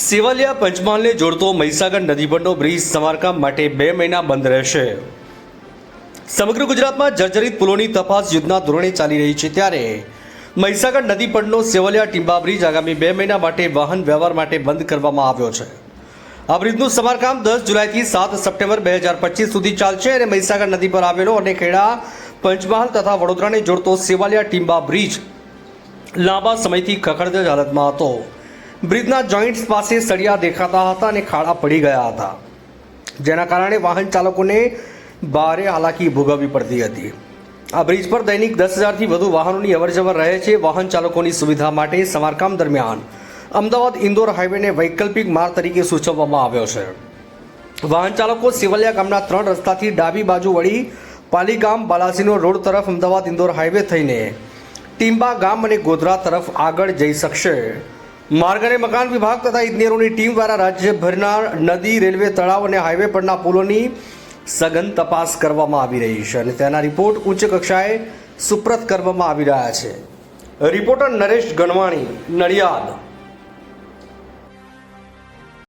સેવાલિયા પંચમહાલને જોડતો મહીસાગર નદી પરનો બ્રિજ સમારકામ માટે બે મહિના બંધ રહેશે. સમગ્ર ગુજરાતમાં જર્જરિત પુલોની તપાસ યુદ્ધના ધોરણે ચાલી રહી છે ત્યારે મહીસાગર નદી પરનો સેવલિયા ટીંબા બ્રિજ આગામી બે મહિના માટે વાહન વ્યવહાર માટે બંધ કરવામાં આવ્યો છે. આ બ્રિજનું સમારકામ દસ જુલાઈથી સાત સપ્ટેમ્બર બે હજાર પચીસ સુધી ચાલશે અને મહીસાગર નદી પર આવેલો અને ખેડા, પંચમહાલ તથા વડોદરાને જોડતો સેવાલિયા ટીંબા બ્રિજ લાંબા સમયથી ખખડધજ હાલતમાં હતો. બ્રિજના જોઈન્ટ્સ પાસે સળિયા દેખાતા હતા અને ખાડા પડી ગયા હતા. જેના કારણે વાહન ચાલકોને ભારે હાલાકી ભોગવવી પડતી હતી. આ બ્રિજ પર દૈનિક દસ હજારથી વધુ વાહનોની અવરજવર રહે છે. વાહન ચાલકોની સુવિધા માટે સમારકામ દરમિયાન અમદાવાદ ઇન્દોર હાઈવેને વૈકલ્પિક માર્ગ તરીકે સૂચવવામાં આવ્યો છે. વાહન ચાલકો સિવલિયા ગામના ત્રણ રસ્તાથી ડાબી બાજુ વળી પાલીગામ બાલાસીનો રોડ તરફ અમદાવાદ ઇન્દોર હાઈવે થઈને ટીંબા ગામ અને ગોધરા તરફ આગળ જઈ શકશે. માર્ગ અને મકાન વિભાગ તથા ઇજનેરોની ટીમ દ્વારા રાજ્યભરના નદી, રેલવે તળાવ અને હાઈવે પરના પુલોની સઘન તપાસ કરવામાં આવી રહી છે અને તેના રિપોર્ટ ઉચ્ચ કક્ષાએ સુપ્રત કરવામાં આવી રહ્યા છે. રિપોર્ટર નરેશ ગણવાણી, નડિયાદ.